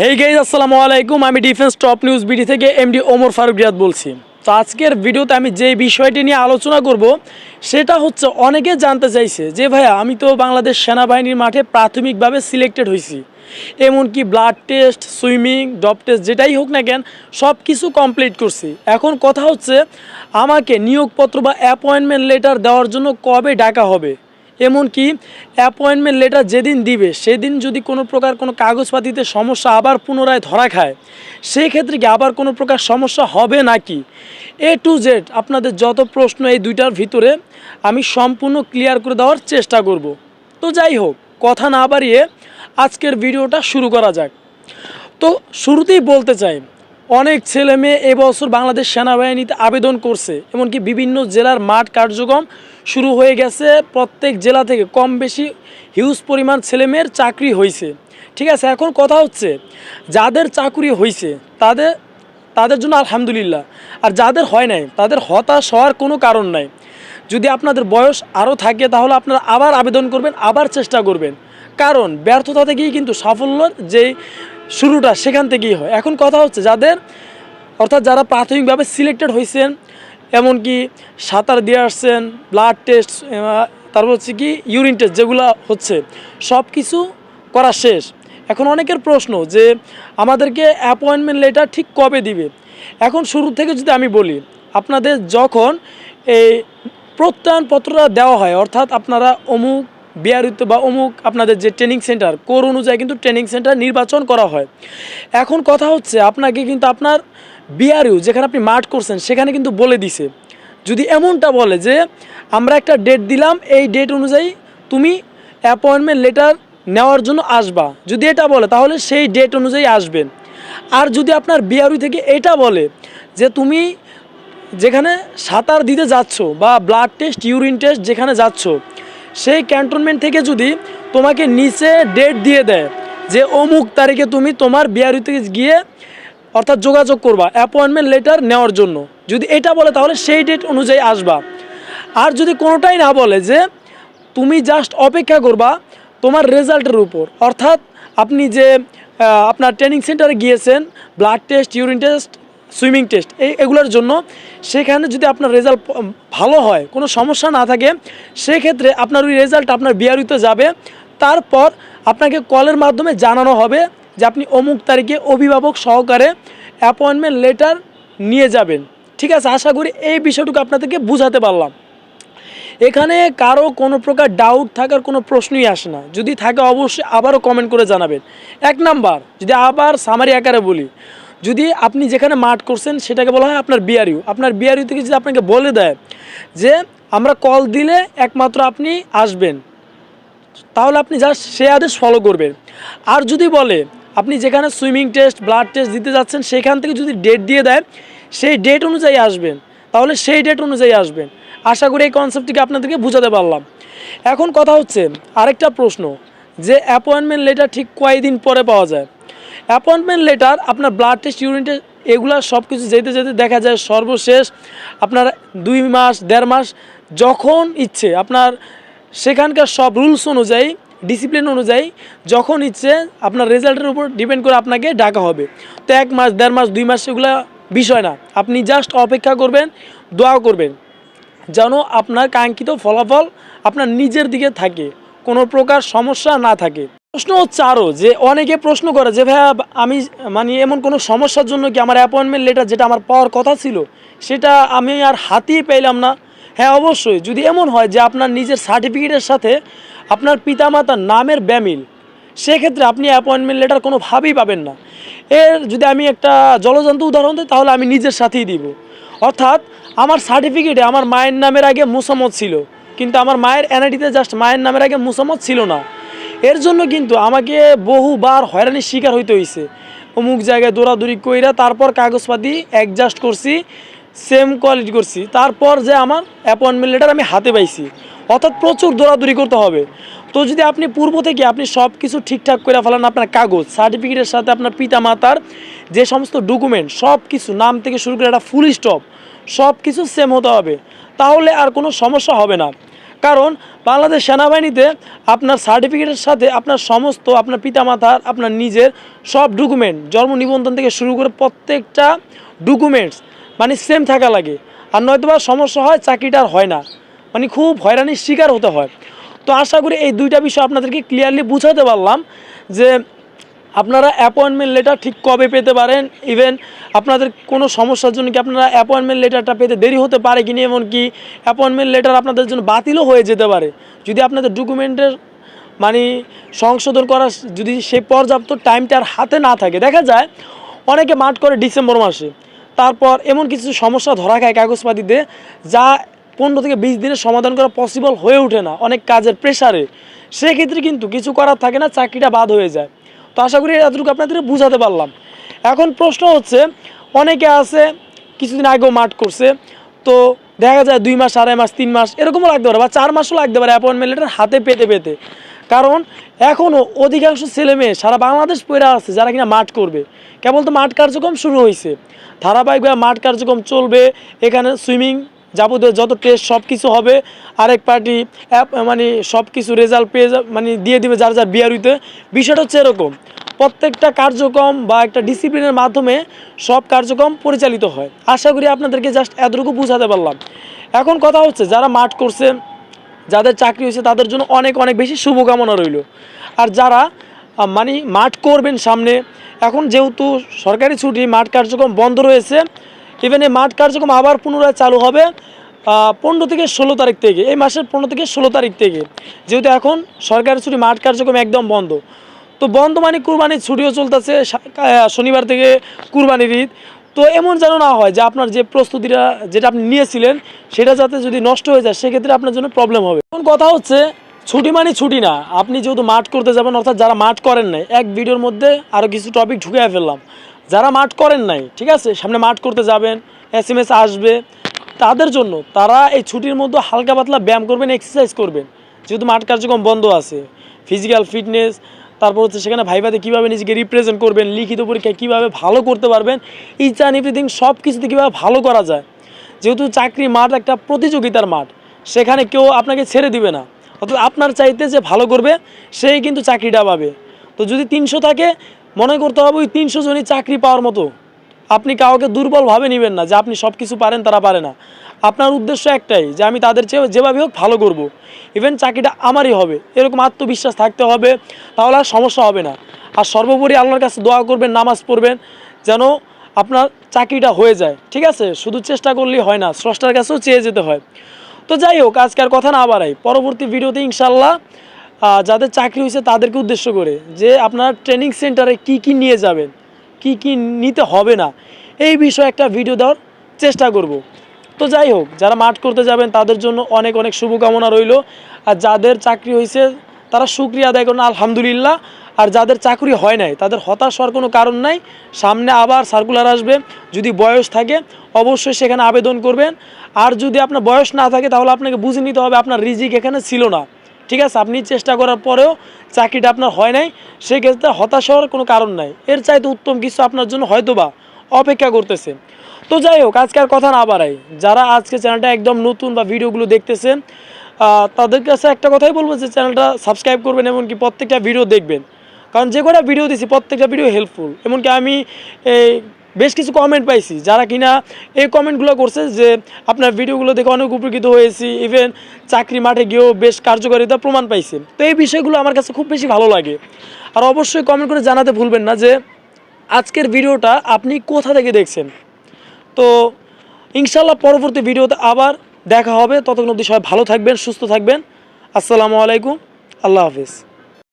Hey guys আসসালামু আলাইকুম। আমি ডিফেন্স টপ নিউজ বিডি থেকে এমডি ওমর ফারুক রিয়াদ বলছি। তো আজকের ভিডিওতে আমি যে বিষয়টি নিয়ে আলোচনা করব, সেটা হচ্ছে অনেকে জানতে চাইছে যে, ভাইয়া, আমি তো বাংলাদেশ সেনাবাহিনীর মাঠে প্রাথমিকভাবে সিলেক্টেড হয়েছি। এমনকি blood test swimming dope test যেটাই হোক না কেন সব কিছু কমপ্লিট করছি। এখন কথা হচ্ছে, আমাকে নিয়োগপত্র বা অ্যাপয়েন্টমেন্ট লেটার দেওয়ার জন্য কবে ডাকা হবে? এমনকি অ্যাপয়েন্টমেন্ট লেটার যেদিন দিবে, সেদিন যদি কোনো প্রকার কোনো কাগজপাতিতে সমস্যা আবার পুনরায় ধরা খায় সেই ক্ষেত্রে কি আবার কোনো প্রকার সমস্যা হবে নাকি? এ টু জেড আপনাদের যত প্রশ্ন এই দুইটার ভিতরে আমি সম্পূর্ণ ক্লিয়ার করে দেওয়ার চেষ্টা করব। তো যাই হোক, কথা না বাড়িয়ে আজকের ভিডিওটা শুরু করা যাক। তো শুরুতেই বলতে চাই অনেক ছেলে মেয়ে এবছর বাংলাদেশ সেনাবাহিনীতে আবেদন করছে, এমনকি বিভিন্ন জেলার মাঠ কার্যক্রম শুরু হয়ে গেছে। প্রত্যেক জেলা থেকে কম বেশি হিউজ পরিমাণ ছেলেমেয়ের চাকরি হয়েছে। ঠিক আছে, এখন কথা হচ্ছে, যাদের চাকরি হয়েছে, তাদের তাদের জন্য আলহামদুলিল্লাহ, আর যাদের হয় নাই, তাদের হতাশ হওয়ার কোনো কারণ নাই। যদি আপনাদের বয়স আরও থাকে, তাহলে আপনারা আবার আবেদন করবেন, আবার চেষ্টা করবেন। কারণ ব্যর্থতা থেকেই কিন্তু সাফল্যর যেই শুরুটা সেখান থেকেই হয়। এখন কথা হচ্ছে যাদের, অর্থাৎ যারা প্রাথমিকভাবে সিলেক্টেড হয়েছেন এমনকি সাঁতার দিয়ে আসছেন ব্লাড টেস্ট তারপর হচ্ছে কি ইউরিন টেস্ট যেগুলো হচ্ছে সব কিছু করা শেষ। এখন অনেকের প্রশ্ন যে, আমাদেরকে অ্যাপয়েন্টমেন্ট লেটার ঠিক কবে দিবে? এখন শুরু থেকে যদি আমি বলি, আপনাদের যখন এই প্রত্যয়নপত্রটা দেওয়া হয়, অর্থাৎ আপনারা অমুক বিআরিত বা অমুক আপনাদের যে ট্রেনিং সেন্টার কোর অনুযায়ী কিন্তু ট্রেনিং সেন্টার নির্বাচন করা হয়। এখন কথা হচ্ছে, আপনাকে কিন্তু আপনার বিআরইউ যেখানে আপনি মাঠ করছেন, সেখানে কিন্তু বলে দিছে। যদি এমনটা বলে যে, আমরা একটা ডেট দিলাম, এই ডেট অনুযায়ী তুমি অ্যাপয়েন্টমেন্ট লেটার নেওয়ার জন্য আসবা। যদি এটা বলে, তাহলে সেই ডেট অনুযায়ী আসবেন। আর যদি আপনার বিআরইউ থেকে এটা বলে যে, তুমি যেখানে সাঁতার দিতে যাচ্ছ বা ব্লাড টেস্ট ইউরিন টেস্ট যেখানে যাচ্ছ সেই ক্যান্টনমেন্ট থেকে যদি তোমাকে নিচে ডেট দিয়ে দেয় যে অমুক তারিখে তুমি তোমার বিআরইউ গিয়ে অর্থাৎ যোগাযোগ করবা অ্যাপয়েন্টমেন্ট লেটার নেওয়ার জন্য। যদি এটা বলে, তাহলে সেই ডেট অনুযায়ী আসবা। আর যদি কোনোটাই না বলে যে তুমি জাস্ট অপেক্ষা করবা তোমার রেজাল্টের উপর, অর্থাৎ আপনি যে আপনার ট্রেনিং সেন্টারে গিয়েছেন blood test urine test swimming test এই এগুলোর জন্য সেখানে যদি আপনার রেজাল্ট ভালো হয়, কোনো সমস্যা না থাকে, সেক্ষেত্রে আপনার ওই রেজাল্ট আপনার বিআরইতে যাবে। তারপর আপনাকে কলের মাধ্যমে জানানো হবে যে আপনি অমুক তারিখে অভিভাবক সহকারে অ্যাপয়েন্টমেন্ট লেটার নিয়ে যাবেন। ঠিক আছে? আশা করি এই বিষয়টুকু আপনাদেরকে বুঝাতে পারলাম। এখানে কারও কোনো প্রকার ডাউট থাকার কোনো প্রশ্নই আসে না। যদি থাকে অবশ্যই আবারও কমেন্ট করে জানাবেন। এক নাম্বার যদি আবার সামারি আকারে বলি যদি আপনি যেখানে মাঠ করছেন, সেটাকে বলা হয় আপনার বিআরইউ। আপনার বিআরইউ থেকে যদি আপনাকে বলে দেয় যে, আমরা কল দিলে একমাত্র আপনি আসবেন, তাহলে আপনি জাস্ট সে আদেশ ফলো করবেন। আর যদি বলে, আপনি যেখানে সুইমিং টেস্ট ব্লাড টেস্ট দিতে যাচ্ছেন, সেখান থেকে যদি ডেট দিয়ে দেয়, সেই ডেট অনুযায়ী আসবেন, তাহলে সেই ডেট অনুযায়ী আসবেন। আশা করি এই কনসেপ্টটিকে আপনাদেরকে বুঝাতে পারলাম। এখন কথা হচ্ছে আরেকটা প্রশ্ন, যে অ্যাপয়েন্টমেন্ট লেটার ঠিক কয়দিন পরে পাওয়া যায়? অ্যাপয়েন্টমেন্ট লেটার, আপনার ব্লাড টেস্ট ইউরিন টেস্ট এগুলা সব কিছু যেতে যেতে দেখা যায় সর্বশেষ আপনার দুই মাস, দেড় মাস, যখন ইচ্ছে আপনার সেখানকার সব রুলস অনুযায়ী ডিসিপ্লিন অনুযায়ী যখন ইচ্ছে আপনার রেজাল্টের উপর ডিপেন্ড করে আপনাকে ডাকা হবে। তো এক মাস, দেড় মাস, দুই মাস সেগুলো বিষয় না। আপনি জাস্ট অপেক্ষা করবেন দোয়া করবেন, যেন আপনার কাঙ্ক্ষিত ফলাফল আপনার নিজের দিকে থাকে। কোনো প্রকার সমস্যা না থাকে। প্রশ্ন হচ্ছে আরও যে অনেকে প্রশ্ন করে যে, ভাইয়া, আমি মানে এমন কোনো সমস্যার জন্য কি আমার অ্যাপয়েন্টমেন্ট লেটার যেটা আমার পাওয়ার কথা ছিল, সেটা আমি আর হাতেই পেলাম না? হ্যাঁ অবশ্যই। যদি এমন হয় যে আপনার নিজের সার্টিফিকেটের সাথে আপনার পিতামাতার নামের ব্যামিল, সেক্ষেত্রে আপনি অ্যাপয়েন্টমেন্ট লেটার কোনোভাবেই পাবেন না। এর যদি আমি একটা জলজন্ত উদাহরণ দিই, তাহলে আমি নিজের সাথেই দিব। অর্থাৎ আমার সার্টিফিকেটে আমার মায়ের নামের আগে মুসামত ছিল, কিন্তু আমার মায়ের এনআইডিতে জাস্ট মায়ের নামের আগে মুসামত ছিল না। এর জন্য কিন্তু আমাকে বহুবার হয়রানির শিকার হইতে হয়েছে অমুক জায়গায় দৌড়াদৌড়ি কইরা তারপর কাগজপাতি অ্যাডজাস্ট করছি সেম কোয়ালিটি করছি। তারপর যে আমার অ্যাপয়েন্টমেন্ট লেটার আমি হাতে পাইছি। অর্থাৎ প্রচুর দৌড়াদৌড়ি করতে হবে। তো যদি আপনি পূর্ব থেকে আপনি সব কিছু ঠিকঠাক করে ফেলান আপনার কাগজ সার্টিফিকেটের সাথে আপনার পিতা মাতার যে সমস্ত ডকুমেন্ট সব কিছু নাম থেকে শুরু করে একটা ফুল স্টপ সব কিছু সেম হতে হবে। তাহলে আর কোনো সমস্যা হবে না। কারণ বাংলাদেশ সেনাবাহিনীতে আপনার সার্টিফিকেটের সাথে আপনার সমস্ত আপনার পিতামাতার, আপনার নিজের সব ডকুমেন্ট জন্ম নিবন্ধন থেকে শুরু করে প্রত্যেকটা ডকুমেন্টস মানে সেম থাকা লাগে। আর নয়তোবা সমস্যা হয় চাকরিটা হয় না। মানে খুব হয়রানির শিকার হতে হয়। তো আশা করি এই দুইটা বিষয় আপনাদেরকে ক্লিয়ারলি বুঝাতে পারলাম যে আপনারা অ্যাপয়েন্টমেন্ট লেটার ঠিক কবে পেতে পারেন? ইভেন আপনাদের কোনো সমস্যার জন্য কি আপনারা অ্যাপয়েন্টমেন্ট লেটারটা পেতে দেরি হতে পারে কি না এমনকি অ্যাপয়েন্টমেন্ট লেটার আপনাদের জন্য বাতিলও হয়ে যেতে পারে। যদি আপনাদের ডকুমেন্টের মানে সংশোধন করার যদি সেই পর্যাপ্ত টাইমটা আর হাতে না থাকে। দেখা যায় অনেকে মাঠ করে ডিসেম্বর মাসে। তারপর এমন কিছু সমস্যা ধরা খায় কাগজপাতিতে যা পনেরো থেকে বিশ দিনের সমাধান করা পসিবল হয়ে ওঠে না। অনেক কাজের প্রেশারে সেক্ষেত্রে কিন্তু কিছু করার থাকে না, চাকরিটা বাদ হয়ে যায়। তো আশা করি এতটুকু আপনাদের বুঝাতে পারলাম। এখন প্রশ্ন হচ্ছে, অনেকে আছে, কিছুদিন আগেও মাঠ করছে, তো দেখা যায় দুই মাস, আড়াই মাস, তিন মাস, এরকমও লাগতে পারে বা চার মাসও লাগতে পারে অ্যাপয়েন্টমেন্ট লেটার হাতে পেতে পেতে। কারণ এখনও অধিকাংশ ছেলে মেয়ে সারা বাংলাদেশ পড়ে আছে যারা কিনা মাঠ করবে। কেবল তো মাঠ কার্যক্রম শুরু হয়েছে ধারাবাহিকভাবে মাঠ কার্যক্রম চলবে, এখানে সুইমিং যাবতীয় যত টেস্ট সব কিছু হবে, আরেক পার্টি অ্যাপ মানে সব কিছু রেজাল্ট পেয়ে মানে দিয়ে দিবে যার যার বিআরইতে বিষয়টা হচ্ছে এরকম, প্রত্যেকটা কার্যক্রম বা একটা ডিসিপ্লিনের মাধ্যমে সব কার্যক্রম পরিচালিত হয়। আশা করি আপনাদেরকে জাস্ট এতটুকু বুঝাতে পারলাম। এখন কথা হচ্ছে, যারা মাঠ করছে, যাদের চাকরি হয়েছে, তাদের জন্য অনেক অনেক বেশি শুভকামনা রইল। আর যারা মানে মাঠ করবেন সামনে, এখন যেহেতু সরকারি ছুটি, মাঠ কার্যক্রম বন্ধ রয়েছে ইভেন এই মাঠ কার্যক্রম আবার পুনরায় চালু হবে পনেরো থেকে ষোলো তারিখ থেকে, এই মাসের পনেরো থেকে ষোলো তারিখ থেকে। যেহেতু এখন সরকারি ছুটি, মাঠ কার্যক্রম একদম বন্ধ। তো বন্ধ মানে কুরবানির ছুটিও চলতেছে শনিবার থেকে কুরবানির ঈদ। তো এমন যেন না হয় যে আপনার যে প্রস্তুতিটা, যেটা আপনি নিয়েছিলেন, সেটা যাতে যদি নষ্ট হয়ে যায়, সেক্ষেত্রে আপনার জন্য প্রবলেম হবে। এখন কথা হচ্ছে, ছুটি মানে ছুটি না। আপনি যেহেতু মাঠ করতে যাবেন, অর্থাৎ যারা মাঠ করেন নাই, এক ভিডিওর মধ্যে আরও কিছু টপিক ঢুকিয়ে ফেললাম। যারা মাঠ করেন নাই, ঠিক আছে? সামনে মাঠ করতে যাবেন এস এম এস আসবে। তাদের জন্য তারা এই ছুটির মধ্যে হালকা পাতলা ব্যায়াম করবেন এক্সারসাইজ করবেন। যেহেতু মাঠ কার্যক্রম বন্ধ আছে ফিজিক্যাল ফিটনেস তারপর হচ্ছে সেখানে ভাইভাতে কীভাবে নিজেকে রিপ্রেজেন্ট করবেন, লিখিত পরীক্ষায় কীভাবে ভালো করতে পারবেন ইচ অ্যান্ড এভরিথিং সব কিছুতে কীভাবে ভালো করা যায়। যেহেতু চাকরি মাঠ একটা প্রতিযোগিতার মাঠ, সেখানে কেউ আপনাকে ছেড়ে দিবে না। অর্থাৎ আপনার চাইতে যে ভালো করবে, সেই কিন্তু চাকরিটা পাবে। তো যদি তিনশো থাকে মনে করতে হবে ওই তিনশো জনই চাকরি পাওয়ার মতো। আপনি কাউকে দুর্বলভাবে নেবেন না, যে আপনি সব কিছু পারেন, তারা পারে না। আপনার উদ্দেশ্য একটাই, যে আমি তাদের চেয়ে যেভাবে হোক ভালো করব। ইভেন চাকরিটা আমারই হবে, এরকম আত্মবিশ্বাস থাকতে হবে, তাহলে আর সমস্যা হবে না। আর সর্বোপরি আল্লাহর কাছে দোয়া করবেন, নামাজ পড়বেন, যেন আপনার চাকরিটা হয়ে যায়, ঠিক আছে? শুধু চেষ্টা করলেই হয় না, স্রষ্টার কাছেও চেয়ে যেতে হয়। তো যাই হোক, আজকে আর কথা না বাড়াই, পরবর্তী ভিডিওতে ইনশাল্লাহ যাদের চাকরি হয়েছে তাদেরকে উদ্দেশ্য করে যে আপনার ট্রেনিং সেন্টারে কি কি নিয়ে যাবেন, কি কি নিতে হবে না, এই বিষয়ে একটা ভিডিও দেওয়ার চেষ্টা করব। তো যাই হোক, যারা মাঠ করতে যাবেন তাদের জন্য অনেক অনেক শুভকামনা রইল। আর যাদের চাকরি হয়েছে তারা সুক্রিয়া আদায় করুন, আলহামদুলিল্লাহ। আর যাদের চাকরি হয় নাই, তাদের হতাশ হওয়ার কোনো কারণ নাই। সামনে আবার সার্কুলার আসবে। যদি বয়স থাকে, অবশ্যই সেখানে আবেদন করবেন। আর যদি আপনার বয়স না থাকে, তাহলে আপনাকে বুঝে নিতে হবে আপনার রিজিক এখানে ছিল না। ঠিক আছে, আপনি চেষ্টা করার পরেও চাকরিটা আপনার হয় নাই, সেক্ষেত্রে হতাশ হওয়ার কোনো কারণ নাই। এর চাইতে উত্তম কিছু আপনার জন্য হয়তোবা অপেক্ষা করতেছে। তো যাই হোক, আজকে আর কথা না বাড়াই। যারা আজকে চ্যানেলটা একদম নতুন বা ভিডিওগুলো দেখতেছেন তাদের কাছে একটা কথাই বলব যে, চ্যানেলটা সাবস্ক্রাইব করবেন এমনকি প্রত্যেকটা ভিডিও দেখবেন। কারণ যে কটা ভিডিও দিছি, প্রত্যেকটা ভিডিও হেল্পফুল এমনকি আমি এই বেশ কিছু কমেন্ট পাইছি, যারা কিনা এই কমেন্টগুলো করছে যে আপনার ভিডিওগুলো দেখে অনেক উপকৃত হয়েছি ইভেন চাকরি মাঠে গিয়েও বেশ কার্যকারিতা প্রমাণ পাইছে। তো এই বিষয়গুলো আমার কাছে খুব বেশি ভালো লাগে। আর অবশ্যই কমেন্ট করে জানাতে ভুলবেন না যে আজকের ভিডিওটা আপনি কোথা থেকে দেখছেন। তো ইনশাল্লাহ পরবর্তী ভিডিওতে আবার দেখা হবে। ততক্ষণ অবধি সবাই ভালো থাকবেন, সুস্থ থাকবেন। আসসালামু আলাইকুম। আল্লাহ হাফিজ।